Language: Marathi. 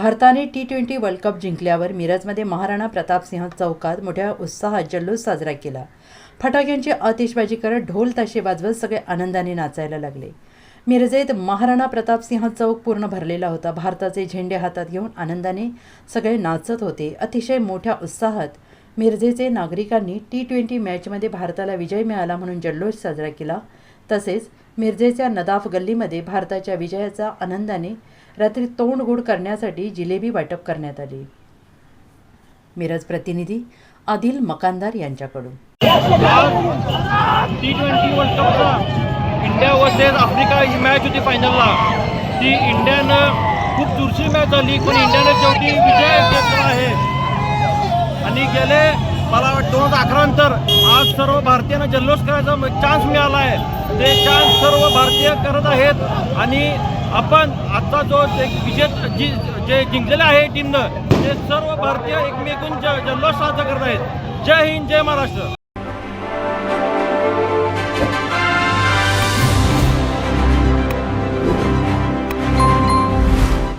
भारताने टी ट्वेंटी वर्ल्ड कप जिंकल्यावर मिरजमध्ये महाराणा प्रतापसिंह चौकात मोठ्या उत्साहात जल्लोष साजरा केला. फटाक्यांची आतिषबाजी करत ढोल ताशे वाजवत सगळे आनंदाने नाचायला लागले. मिरजेत महाराणा प्रतापसिंह चौक पूर्ण भरलेला होता. भारताचे झेंडे हातात घेऊन आनंदाने सगळे नाचत होते. अतिशय मोठ्या उत्साहात मिरजेचे नागरिकांनी टी ट्वेंटी मॅचमध्ये भारताला विजय मिळाला म्हणून जल्लोष साजरा केला. तसेच मिरजेच्या नदाफ गल्लीमध्ये भारताच्या विजयाचा आनंदाने रात्री तोंड गोड करण्यासाठी जिलेबी वाटप करण्यात आली. मिरज प्रतिनिधी आदिल मकानदार यांच्याकडून. टी ट्वेंटी वर्ल्ड कपचा इंडिया वर्सेस आफ्रिका ही मॅच होती फायनलला ती इंडियानं खूप चुरशी मॅच झाली. पण इंडियानं शेवटी विजय घेतला आहे. गेले. मला वाटतं दोन हजार अकरा नंतर आज सर्व भारतीयांना जल्लोष करायचा चान्स मिळाला आहे ते चान्स सर्व भारतीय करत आहेत. आणि आपण आत्ता जो एक विजेत जी जे जिंकलेलं आहे टीमनं ते सर्व भारतीय एकमेकून ज जल्लोष साजरा करत आहेत. जय हिंद जय महाराष्ट्र.